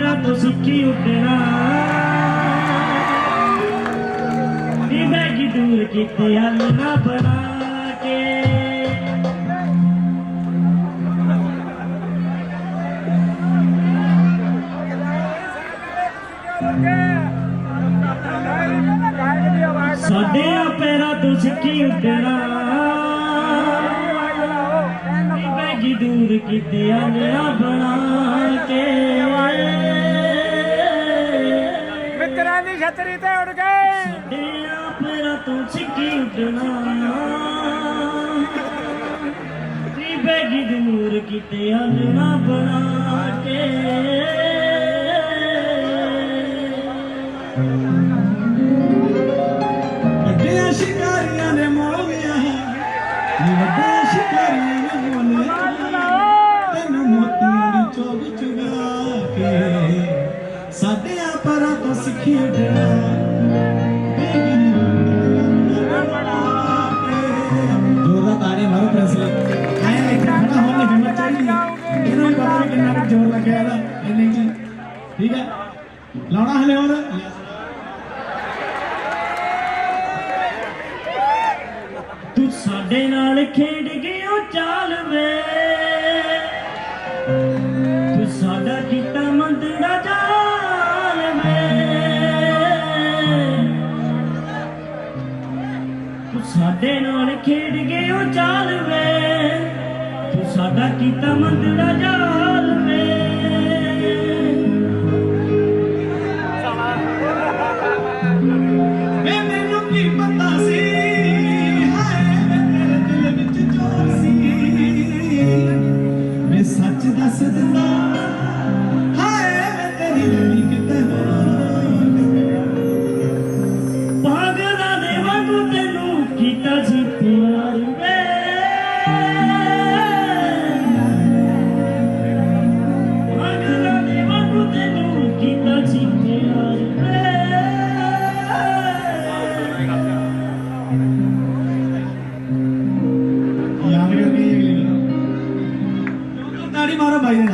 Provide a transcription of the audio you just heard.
ਤੋਂ ਸਿੱਖੀ ਉੱਡਣਾ। ਨੀ ਮੈਂ ਕੀ ਦੂਰ ਕੀਤੀ, ਹੱਲ ਨਾ ਬਣਾ ਕੇ। ਸਾਡੇ ਪੈਰਾਂ ਤੋਂ ਸਿੱਖੀ ਉੱਡਣਾ। ਕੀ ਦੂਰ ਕਿਤੇ ਹੱਲ ਨਾ ਬਣਾ ਕੇ ਮਿੱਤਰਾਂ ਦੀ ਛਤਰੀ ਤੇ ਉੜ ਗਏ ਡੇਰਾ ਪੈਰਾਂ ਤੋਂ ਸਿੱਖੀ ਉੱਡਣਾ। ਨੀ ਬੈਗੀ ਦੂਰ ਕਿਤੇ ਹੱਲ ਨਾ ਬਣਾ ਕੇ। ਸਿੱਖੀ ਉੱਡਣਾ ਜੋਰਦਾਰ ਤਾੜੀ ਮਾਰੋ ਪ੍ਰਿੰਸ ਆਇਆ ਇੱਕ ਖੜਾ ਹੋਣ ਦੀ ਹਿੰਮਤ ਚਾਹੀਦੀ। ਇਹਨੂੰ ਵੀ ਪਤਾ ਵੀ ਕਿੰਨਾ ਕੁ ਜ਼ੋਰ ਲੱਗਿਆ ਇਹਦਾ ਇੰਨੇ ਕੀ। ਠੀਕ ਹੈ? ਲਾਉਣਾ ਹਲੇ ਹੋਰ? ਤੂੰ ਸਾਡੇ ਨਾਲ ਖੇਡ ਗਿਓ ਚਾਲ ਵੇ। ਤੂੰ ਸਾਡਾ ਕੀਤਾ ਸਾਡੇ ਨਾਲ ਖੇਡ ਗਿਓ ਚਾਲ ਵੇ। ਤੂੰ ਸਾਡਾ ਕੀਤਾ ਮੰਦੜਾ ਜਾਲ ਵੇ। ਵੇ ਮੈਨੂੰ ਕੀ ਪਤਾ ਸੀ? ਹਾਏ, ਵੇ ਦਿਲ ਵਿੱਚ ਜੋ ਸੀ। ਵੇ ਸੱਚ ਦੱਸ ਦਿੰਦਾ 어디까지 뛰어야 나비 말은 말이야